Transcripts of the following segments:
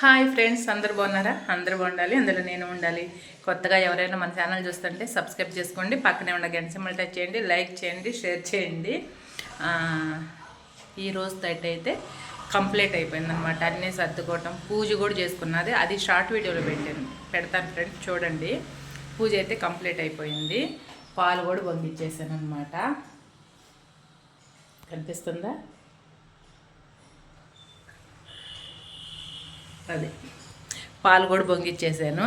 Hi friends అందరు బాగున్నారా? అందరు బాగుండాలి అందులో నేను ఉండాలి. కొత్తగా ఎవరైనా మన ఛానల్ చూస్తుంటే సబ్స్క్రైబ్ చేసుకోండి పక్కనే ఉన్న గంట సింబల్ టచ్ చేయండి లైక్ చేయండి షేర్ చేయండి. ఈరోజు ఈ రోజు తట్ అయితే కంప్లీట్ అయిపోయిందనమాట అన్నీ సర్దుకోవటం పూజ కూడా చేసుకున్నది. అది షార్ట్ వీడియోలో పెట్టాను. పెడతాను ఫ్రెండ్స్ చూడండి. పూజ అయితే కంప్లీట్ అయిపోయింది. పాలు కూడా పంపించేసాను అనమాట కనిపిస్తుందా? అది. పాలు కూడా బొంగిచ్చేసాను.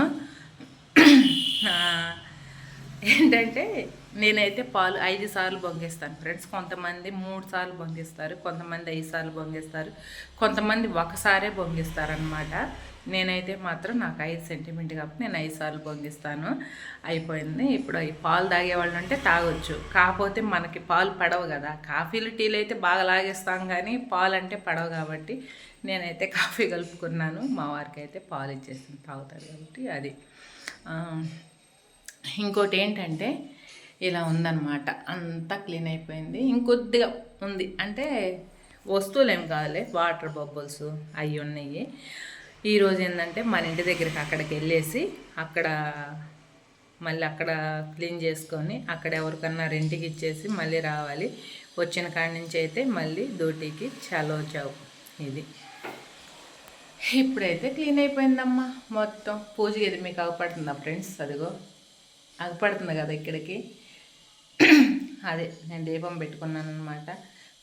ఏంటంటే నేనైతే పాలు ఐదు సార్లు పొంగిస్తాను ఫ్రెండ్స్ కొంతమంది మూడు సార్లు పొంగిస్తారు కొంతమంది ఐదు సార్లు పొంగిస్తారు కొంతమంది ఒకసారే పొంగిస్తారనమాట నేనైతే మాత్రం నాకు ఐదు సెంటిమెంట్ కాబట్టి నేను ఐదు సార్లు పొంగిస్తాను అయిపోయింది. ఇప్పుడు ఈ పాలు తాగే వాళ్ళు ఉంటే తాగొచ్చు. కాకపోతే మనకి పాలు పడవు కదా. కాఫీలు టీలు అయితే బాగా లాగేస్తాం కానీ పాలు అంటే పడవు కాబట్టి నేనైతే కాఫీ కలుపుకున్నాను. మా వారికి అయితే పాలు ఇచ్చేసింది తాగుతారు కాబట్టి అది. ఇంకోటి ఏంటంటే ఇలా ఉందన్నమాట. అంతా క్లీన్ అయిపోయింది. ఇంకొద్దిగా ఉంది. అంటే వస్తువులు ఏం కాదులే. వాటర్ బబుల్స్ అవి ఉన్నాయి. ఈరోజు ఏంటంటే మన ఇంటి దగ్గరికి అక్కడికి వెళ్ళేసి అక్కడ మళ్ళీ అక్కడ క్లీన్ చేసుకొని అక్కడ ఎవరికన్నా రెంట్కి ఇచ్చేసి మళ్ళీ రావాలి. వచ్చిన కాడి నుంచి అయితే మళ్ళీ డ్యూటీకి చలో చావు ఇది. ఇప్పుడైతే క్లీన్ అయిపోయిందమ్మా మొత్తం. పూజ ఇది మీకు అగపడుతుందా ఫ్రెండ్స్? అదిగో. అగపడుతుంది కదా ఇక్కడికి. అదే నేను దీపం పెట్టుకున్నాను అనమాట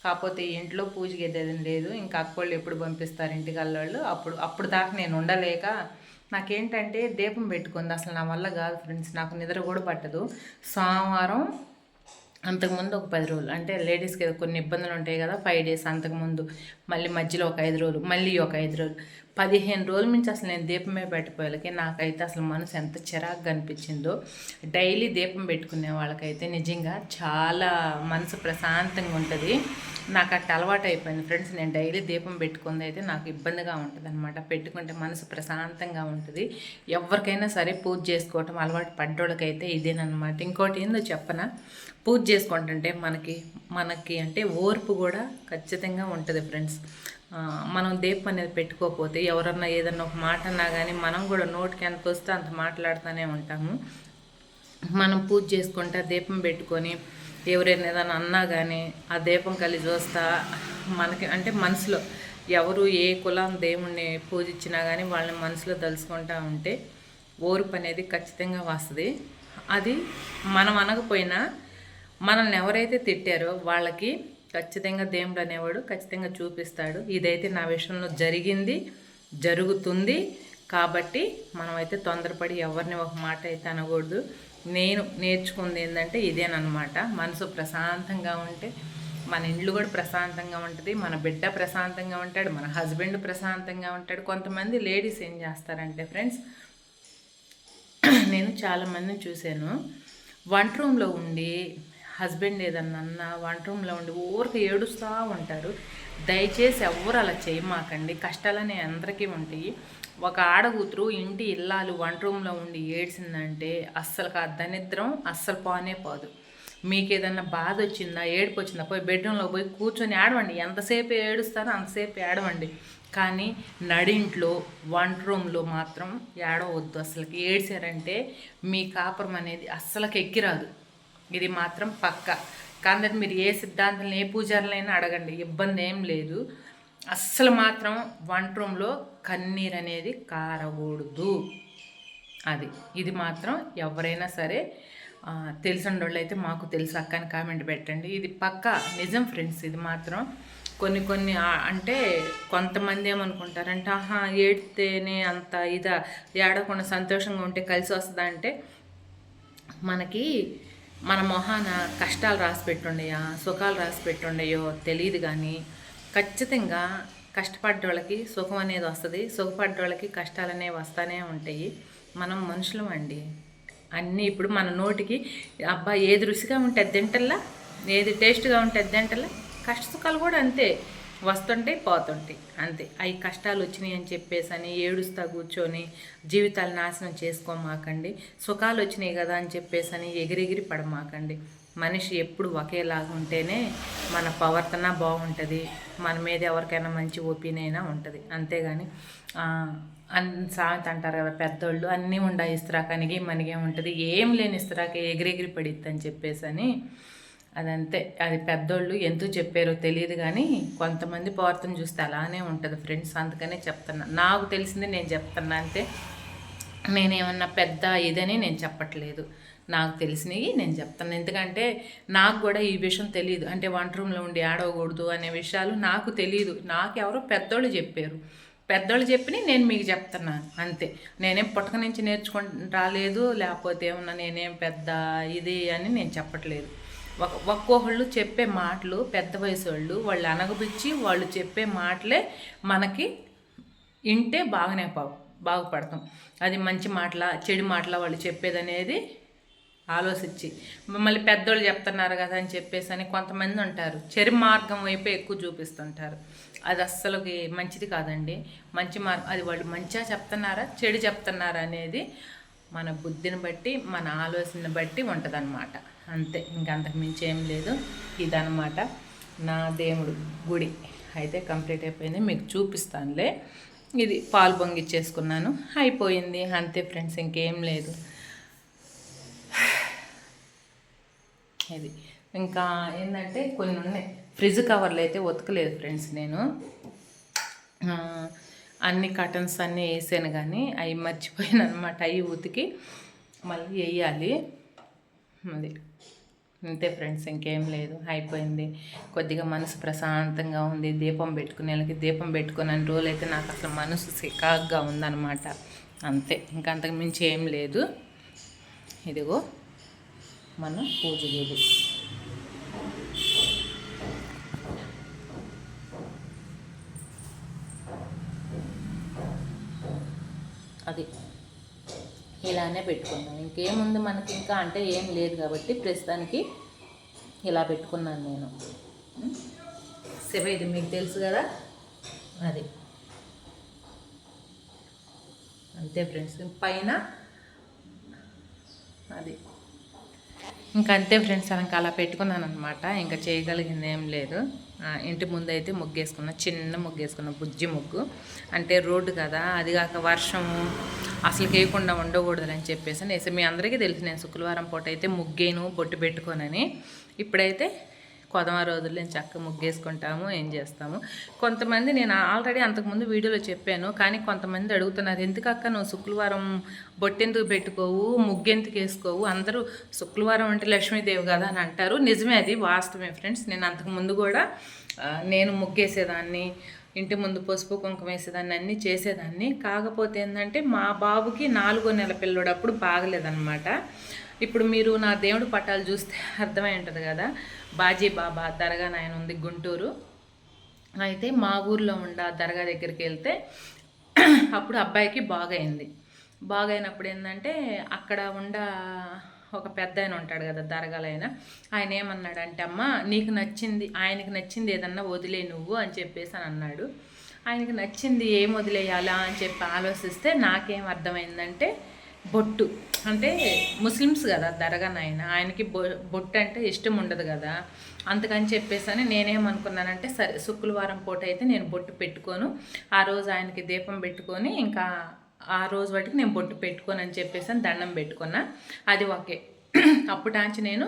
కాకపోతే ఇంట్లో పూజ గది లేదు. ఇంకా అక్కోళ్ళు ఎప్పుడు పంపిస్తారు ఇంటికి వాళ్ళు అప్పుడు అప్పుడు దాకా నేను ఉండలేక నాకేంటంటే దీపం పెట్టుకుంది. అసలు నా వల్ల కాదు ఫ్రెండ్స్. నాకు నిద్ర కూడా పట్టదు. సోమవారం అంతకుముందు ఒక పది రోజులు. అంటే లేడీస్కి కొన్ని ఇబ్బందులు ఉంటాయి కదా ఫైవ్ డేస్ అంతకుముందు మళ్ళీ మధ్యలో ఒక ఐదు రోజులు. మళ్ళీ ఒక ఐదు రోజులు. పదిహేను రోజుల నుంచి అసలు నేను దీపమే పెట్టిపోయాలకి నాకైతే అసలు మనసు ఎంత చిరాకుగా అనిపించిందో. డైలీ దీపం పెట్టుకునే వాళ్ళకైతే నిజంగా చాలా మనసు ప్రశాంతంగా ఉంటుంది. నాకు అట్ట అలవాటు అయిపోయింది ఫ్రెండ్స్. నేను డైలీ దీపం పెట్టుకుంది అయితే నాకు ఇబ్బందిగా ఉంటుంది అనమాట పెట్టుకుంటే మనసు ప్రశాంతంగా ఉంటుంది. ఎవరికైనా సరే పూజ చేసుకోవటం అలవాటు పడ్డోళ్ళకైతే ఇదేనమాట ఇంకోటి ఏందో చెప్పనా? పూజ చేసుకుంటుంటే మనకి మనకి అంటే ఓర్పు కూడా ఖచ్చితంగా ఉంటుంది ఫ్రెండ్స్. మనం దీపం అనేది పెట్టుకోకపోతే ఎవరన్నా ఏదన్నా ఒక మాట అన్నా కానీ మనం కూడా నోటికి ఎంత వస్తే అంత మాట్లాడుతూనే ఉంటాము. మనం పూజ చేసుకుంటే ఆ దీపం పెట్టుకొని ఎవరైనా ఏదైనా అన్నా కానీ ఆ దీపం కలిసి చూస్తా మనకి అంటే మనసులో ఎవరు ఏ కులం దేవుణ్ణి పూజించినా కానీ వాళ్ళని మనసులో తలుచుకుంటా ఉంటే ఓర్పు అనేది ఖచ్చితంగా వస్తుంది. అది మనం అనకపోయినా మనల్ని ఎవరైతే తిట్టారో వాళ్ళకి ఖచ్చితంగా దేవుడు అనేవాడు ఖచ్చితంగా చూపిస్తాడు. ఇదైతే నా విషయంలో జరిగింది జరుగుతుంది. కాబట్టి మనమైతే తొందరపడి ఎవరిని ఒక మాట అయితే అనకూడదు. నేను నేర్చుకుంది ఏంటంటే ఇదేనమాట మనసు ప్రశాంతంగా ఉంటే మన ఇండ్లు కూడా ప్రశాంతంగా ఉంటుంది మన బిడ్డ ప్రశాంతంగా ఉంటాడు మన హస్బెండ్ ప్రశాంతంగా ఉంటాడు. కొంతమంది లేడీస్ ఏం చేస్తారంటే ఫ్రెండ్స్ నేను చాలామందిని చూశాను. వంట రూమ్లో ఉండి హస్బెండ్ ఏదన్నా అన్నా వంట రూమ్లో ఉండి ఊరికి ఏడుస్తూ ఉంటారు. దయచేసి ఎవ్వరు అలా చేయమాకండి. కష్టాలనే అందరికీ ఉంటాయి. ఒక ఆడకూతురు ఇంటి ఇల్లాలు వంట రూమ్లో ఉండి ఏడ్చిందంటే అస్సలు ఆ దరిద్రం అస్సలు పోనే పోదు. మీకు ఏదన్నా బాధ వచ్చిందా ఏడుపు వచ్చిందా పోయి బెడ్రూమ్లో పోయి కూర్చొని ఆడవండి. ఎంతసేపు ఏడుస్తారో అంతసేపు ఏడవండి. కానీ నడింట్లో వంట రూమ్లో మాత్రం ఏడవద్దు. అసలుకి ఏడ్చారంటే మీ కాపురం అనేది అస్సలకి ఎక్కిరాదు. ఇది మాత్రం పక్క. కానీ మీరు ఏ సిద్ధాంతం ఏ పూజారులైనా అడగండి. ఇబ్బంది ఏం లేదు. అస్సలు మాత్రం వంట రూమ్లో కన్నీరు అనేది కారకూడదు. అది. ఇది మాత్రం ఎవరైనా సరే తెలిసిన వాళ్ళు అయితే మాకు తెలుసు. అక్క అని కామెంట్ పెట్టండి. ఇది పక్క. నిజం ఫ్రెండ్స్ ఇది మాత్రం కొన్ని కొన్ని అంటే కొంతమంది ఏమనుకుంటారంటే ఆహా ఏడితేనే అంత ఇదా ఏడకుండా సంతోషంగా ఉంటే కలిసి వస్తుందా? అంటే మనకి మన మొహాన కష్టాలు రాసి పెట్టుండయా? సుఖాలు రాసి పెట్టుండయో తెలియదు కానీ ఖచ్చితంగా కష్టపడ్డ వాళ్ళకి సుఖం అనేది వస్తుంది. సుఖపడ్డ వాళ్ళకి కష్టాలు అనేవి వస్తూనే ఉంటాయి. మనం మనుషులం అండి. అన్నీ ఇప్పుడు మన నోటికి అబ్బా ఏది రుచిగా ఉంటే అది తింటల్లా? ఏది టేస్ట్గా ఉంటే అది తింటల్లా? కష్ట సుఖాలు కూడా అంతే. వస్తుంటాయి పోతుంటాయి అంతే. అవి కష్టాలు వచ్చినాయి అని చెప్పేసి అని ఏడుస్తా కూర్చొని జీవితాలు నాశనం చేసుకోమాకండి. సుఖాలు వచ్చినాయి కదా అని చెప్పేసి అని ఎగిరెగిరి పడమాకండి. మనిషి ఎప్పుడు ఒకేలాగా ఉంటేనే మన ప్రవర్తన బాగుంటుంది. మన మీద ఎవరికైనా మంచి ఒపీనియన్ అయినా ఉంటుంది. అంతేగాని అన్ సామెత అంటారు కదా పెద్దోళ్ళు అన్నీ ఉండాయి. ఇస్త్రాకానికి మనకేం ఉంటుంది. ఏం లేని ఇస్త్రాక ఎగిరెగిరి పడిద్ది అని చెప్పేసి అని అదంతే. అది పెద్దోళ్ళు ఎందుకు చెప్పారో తెలియదు కానీ కొంతమంది పవర్తను చూస్తే అలానే ఉంటుంది ఫ్రెండ్స్. అందుకనే చెప్తున్నా. నాకు తెలిసింది నేను చెప్తున్నా అంతే నేనేమన్నా పెద్ద ఇదని నేను చెప్పట్లేదు. నాకు తెలిసినవి నేను చెప్తాను ఎందుకంటే నాకు కూడా ఈ విషయం తెలియదు. అంటే వంట రూమ్లో ఉండి ఆడవకూడదు అనే విషయాలు నాకు తెలియదు. నాకు ఎవరో పెద్దోళ్ళు చెప్పారు. పెద్దోళ్ళు చెప్పి నేను మీకు చెప్తున్నాను. అంతే. నేనేం పుట్టక నుంచి నేర్చుకుని రాలేదు. లేకపోతే ఏమన్నా నేనేం పెద్ద ఇది అని నేను చెప్పట్లేదు. ఒక్కొక్కళ్ళు చెప్పే మాటలు పెద్ద వయసు వాళ్ళు వాళ్ళు అనగబిచ్చి వాళ్ళు చెప్పే మాటలే మనకి వింటే బాగానే బాగుపడతాం. అది మంచి మాటల చెడు మాటల వాళ్ళు చెప్పేది అనేది ఆలోచించి. మళ్ళీ పెద్దోళ్ళు చెప్తున్నారు కదా అని చెప్పేసి అని కొంతమంది ఉంటారు. చెరి మార్గం వైపు ఎక్కువ చూపిస్తుంటారు. అది అస్సలుకి మంచిది కాదండి. మంచి మార్గం అది వాళ్ళు మంచిగా చెప్తున్నారా చెడు చెప్తున్నారా అనేది మన బుద్ధిని బట్టి మన ఆలోచనని బట్టి ఉంటుందన్నమాట. అంతే ఇంకంతకుమించి ఏం లేదు. ఇదనమాట నా దేవుడు గుడి. అయితే కంప్లీట్ అయిపోయింది మీకు చూపిస్తానులే. ఇది పాలు పొంగిచ్చేసుకున్నాను. అయిపోయింది అంతే ఫ్రెండ్స్ ఇంకేం లేదు. ఇది. ఇంకా ఏంటంటే కొన్ని ఉన్నాయి. ఫ్రిడ్జ్ కవర్లు అయితే ఉతకలేదు ఫ్రెండ్స్ నేను. అన్ని కటన్స్ అన్నీ వేసాను కానీ అవి మర్చిపోయాను అనమాట అవి ఉతికి మళ్ళీ వేయాలి. అది. అంతే ఫ్రెండ్స్ ఇంకేం లేదు. అయిపోయింది. కొద్దిగా మనసు ప్రశాంతంగా ఉంది. దీపం పెట్టుకునేళ్ళకి దీపం పెట్టుకుని రోజులు అయితే నాకు అసలు మనసు సికాగ్గా ఉందన్నమాట. అంతే. ఇంకా అంతకు మించి ఏం లేదు. ఇదిగో మన పూజ గది అది ఇలానే పెట్టుకున్నాను ఇంకేముంది మనకి ఇంకా అంటే ఏం లేదు కాబట్టి ప్రస్తుతానికి ఇలా పెట్టుకున్నాను నేను. శివ ఇది మీకు తెలుసు కదా? అది. అంతే ఫ్రెండ్స్ పైన అది. ఇంకంతే అంతే ఫ్రెండ్స్ మనకి అలా పెట్టుకున్నాను అనమాట ఇంకా చేయగలిగింది ఏం లేదు. ఇంటి ముందు అయితే ముగ్గేసుకున్న చిన్న ముగ్గేసుకున్న బుజ్జి ముగ్గు. అంటే రోడ్డు కదా అది కాక వర్షము అసలు చేయకుండా ఉండకూడదని చెప్పేసి అని చెప్పేసి మీ అందరికీ తెలుసు. నేను శుక్రవారం పూట అయితే ముగ్గేను బొట్టు పెట్టుకోనని. ఇప్పుడైతే కొదమ రోజులు నేను చక్కగా ముగ్గేసుకుంటాము ఏం చేస్తాము. కొంతమంది నేను ఆల్రెడీ అంతకుముందు వీడియోలో చెప్పాను కానీ కొంతమంది అడుగుతున్నారు ఎందుకక్క నువ్వు శుక్రవారం బొట్టెందుకు పెట్టుకోవు ముగ్గెందుకు వేసుకోవు? అందరూ శుక్రవారం అంటే లక్ష్మీదేవి కదా అని అంటారు. నిజమే అది వాస్తవమే ఫ్రెండ్స్. నేను అంతకుముందు కూడా నేను ముగ్గేసేదాన్ని ఇంటి ముందు పసుపు కుంకుమ వేసేదాన్ని అన్నీ చేసేదాన్ని. కాకపోతే ఏంటంటే మా బాబుకి నాలుగో నెల పిల్లడప్పుడు బాగలేదన్నమాట. ఇప్పుడు మీరు నా దేవుడు పట్టాలు చూస్తే అర్థమై ఉంటుంది కదా. బాజీ బాబా దర్గా నాయన ఉంది గుంటూరు. అయితే మా ఊర్లో ఉండ దర్గా దగ్గరికి వెళ్తే అప్పుడు అబ్బాయికి బాగైంది. బాగైనప్పుడు ఏంటంటే అక్కడ ఉండ ఒక పెద్ద ఆయన ఉంటాడు కదా దరగాలైన ఆయన. ఏమన్నాడంటే అమ్మ నీకు నచ్చింది ఆయనకి నచ్చింది ఏదన్నా వదిలే నువ్వు అని చెప్పేసి అని అన్నాడు. ఆయనకి నచ్చింది ఏం వదిలేయాలా అని చెప్పి ఆలోచిస్తే నాకేం అర్థమైందంటే బొట్టు. అంటే ముస్లిమ్స్ కదా దరగానైనా ఆయనకి బొ బొట్టు అంటే ఇష్టం ఉండదు కదా. అందుకని చెప్పేసి అని నేనేమనుకున్నానంటే సరే శుక్రవారం పూట అయితే నేను బొట్టు పెట్టుకోను. ఆ రోజు ఆయనకి దీపం పెట్టుకొని ఇంకా ఆ రోజు వాటికి నేను బొట్టు పెట్టుకొని అని చెప్పేసి అని దండం పెట్టుకున్నా. అది ఓకే. అప్పుటాంచి నేను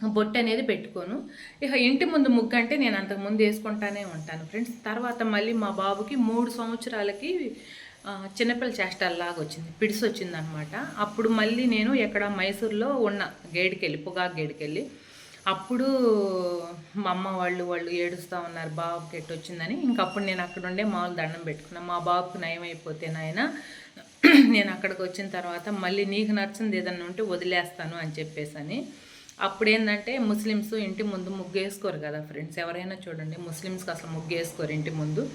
బొట్టు అనేది పెట్టుకోను. ఇక ఇంటి ముందు ముగ్గు అంటే నేను అంతకు ముందు వేసుకుంటానే ఉంటాను ఫ్రెండ్స్. తర్వాత మళ్ళీ మా బాబుకి మూడు సంవత్సరాలకి చిన్నపిల్ల చేష్టల్లాగా వచ్చింది. పిడిసి వచ్చిందనమాట. అప్పుడు మళ్ళీ నేను ఎక్కడ మైసూర్లో ఉన్న గేడికెళ్ళి పొగాకు గేడికెళ్ళి అప్పుడు మా అమ్మ వాళ్ళు వాళ్ళు ఏడుస్తూ ఉన్నారు బాబుకి ఎట్టు వచ్చిందని ఇంకప్పుడు నేను అక్కడ ఉండే మామూలు దండం పెట్టుకున్నాను మా బాబుకు నయం అయిపోతే నాయన నేను అక్కడికి వచ్చిన తర్వాత మళ్ళీ నీకు నచ్చింది ఏదన్నా ఉంటే వదిలేస్తాను అని చెప్పేసి అని అప్పుడేంటంటే ముస్లిమ్స్ ఇంటి ముందు ముగ్గు వేసుకోరు కదా ఫ్రెండ్స్. ఎవరైనా చూడండి ముస్లిమ్స్కి అసలు ముగ్గు వేసుకోరు ఇంటి ముందు.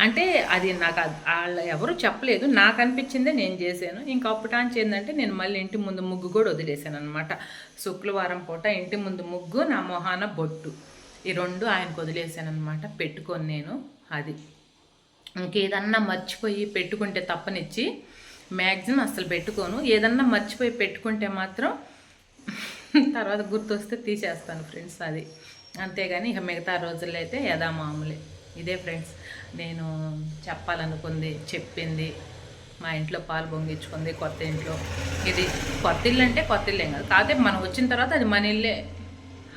అంటే అది నాకు వాళ్ళ ఎవరు చెప్పలేదు. నాకు అనిపించిందే నేను చేశాను. ఇంకా అప్పటాంచి ఏంటంటే నేను మళ్ళీ ఇంటి ముందు ముగ్గు కూడా వదిలేసాను అనమాట శుక్రవారం పూట ఇంటి ముందు ముగ్గు నా మొహాన బొట్టు. ఈ రెండు ఆయనకు వదిలేసాను అనమాట పెట్టుకొని నేను. అది. ఇంకేదన్నా మర్చిపోయి పెట్టుకుంటే తప్పనిచ్చి మ్యాక్సిమం అసలు పెట్టుకోను. ఏదన్నా మర్చిపోయి పెట్టుకుంటే మాత్రం తర్వాత గుర్తొస్తే తీసేస్తాను ఫ్రెండ్స్ అది. అంతేగాని ఇక మిగతా రోజుల్లో అయితే యథా మామూలే. ఇదే ఫ్రెండ్స్ నేను చెప్పాలనుకుంది చెప్పింది మా ఇంట్లో పాలు పొంగించుకుంది కొత్త ఇంట్లో. ఇది కొత్త ఇల్లు అంటే కొత్త ఇల్లేం కాదు. కాకపోతే మనం వచ్చిన తర్వాత అది మన ఇల్లే.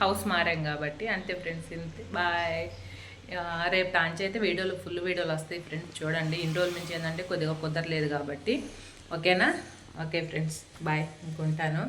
హౌస్ మారాం కాబట్టి అంతే ఫ్రెండ్స్ ఇంతే. బాయ్. రేపు టాంచి అయితే వీడియోలు ఫుల్ వీడియోలు వస్తాయి ఫ్రెండ్స్ చూడండి. ఇన్ని రోజుల నుంచి ఏంటంటే కొద్దిగా కుదరలేదు కాబట్టి. ఓకేనా? Okay friends bye. ఇంకుంటాను.